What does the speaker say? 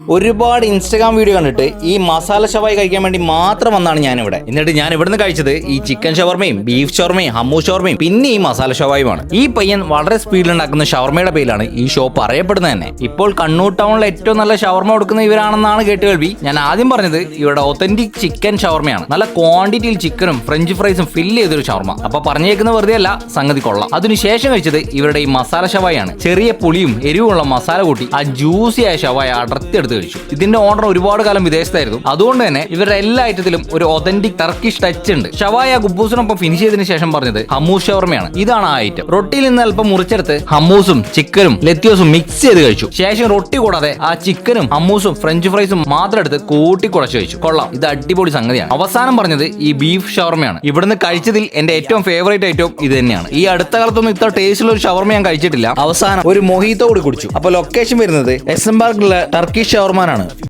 ഒരുപാട് Instagram video കണ്ടിട്ട് ഈ മസാല ഷവായി കഴിക്കാൻ വേണ്ടി മാത്രം വന്നാണ് ഞാൻ ഇവിടെ എന്നിട്ട് ഞാൻ ഇവിടുന്ന് കഴിച്ചത് ഈ ചിക്കൻ ഷവർമയും ബീഫ് ഷവർമയും ഹമ്മു ഷവർമയും പിന്നെ ഈ മസാല ഷവായുമാണ് ഈ പയ്യൻ വളരെ സ്പീഡിൽ ഉണ്ടാക്കുന്ന ഷവർമയുടെ പേരിലാണ് ഈ ഷോപ്പ് അറിയപ്പെടുന്നത് തന്നെ. ഇപ്പോൾ കണ്ണൂർ ടൗണിൽ ഏറ്റവും നല്ല ഷവർമ കൊടുക്കുന്ന ഇവരാണെന്നാണ് കേട്ടുകേൾവി ഞാൻ ആദ്യം പറഞ്ഞത് ഇവിടെ ഒത്തന്റിക് ചിക്കൻ ഷവർമയാണ് നല്ല ക്വാണ്ടിറ്റിയിൽ ചിക്കനും ഫ്രഞ്ച് ഫ്രൈസും ഫില്ല് ചെയ്തൊരു ഷവർമ അപ്പൊ പറഞ്ഞേക്കുന്ന വെറുതെ അല്ല സംഗതി കൊള്ളാം. അതിനുശേഷം കഴിച്ചത് ഇവരുടെ ഈ മസാല ഷവായാണ് ചെറിയ പുളിയും എരിവുമുള്ള മസാല കൂട്ടി ആ ജ്യൂസിയായ ഷവായ ഷവായ അടർത്തിയെടുത്ത് കഴിച്ചു. ഇതിന്റെ ഓണർ ഒരുപാട് കാലം വിദേശത്തായിരുന്നു. അതുകൊണ്ട് തന്നെ ഇവരുടെ എല്ലാ ഐറ്റത്തിലും ഒരു ഒതന്റിക് ടർക്കിഷ് ടച്ച് ഉണ്ട്. ഷവായ ഗുബൂസിനൊപ്പം ഫിനിഷ് ചെയ്തതിനു ശേഷം പറഞ്ഞത് ഹമ്മൂസ് ഷവർമയാണ്. ഇതാണ് ആ ഐറ്റം റൊട്ടിയിൽ നിന്ന് അല്പം മുറിച്ചെടുത്ത് ഹമ്മൂസും ചിക്കനും ലെത്യോസും മിക്സ് ചെയ്ത് കഴിച്ചു. ശേഷം റൊട്ടി കൂടാതെ ആ ചിക്കനും ഹമ്മൂസും ഫ്രഞ്ച് ഫ്രൈസും മാത്രം എടുത്ത് കൂട്ടി കുഴച്ച് കഴിച്ചു. കൊള്ളാം. ഇത് അടിപൊളി സംഗതിയാണ്. അവസാനം പറഞ്ഞത് ഈ ബീഫ് ഷവർമയാണ്. ഇവിടുന്ന് കഴിച്ചതിൽ എന്റെ ഏറ്റവും ഫേവറേറ്റ് ഐറ്റവും ഇത് തന്നെയാണ്. ഈ അടുത്ത കാലത്തൊന്നും ഇത്ര ടേസ്റ്റിലുള്ള ഒരു ഷവർമ ഞാൻ കഴിച്ചിട്ടില്ല. അവസാനം ഒരു മൊഹീത്തോ കൂടി കുടിച്ചു. അപ്പൊ ലൊക്കേഷൻ വരുന്നത് എസ് എം പാർക്കിലുള്ള ടർക്കിഷ് ഷവർമാനാണ്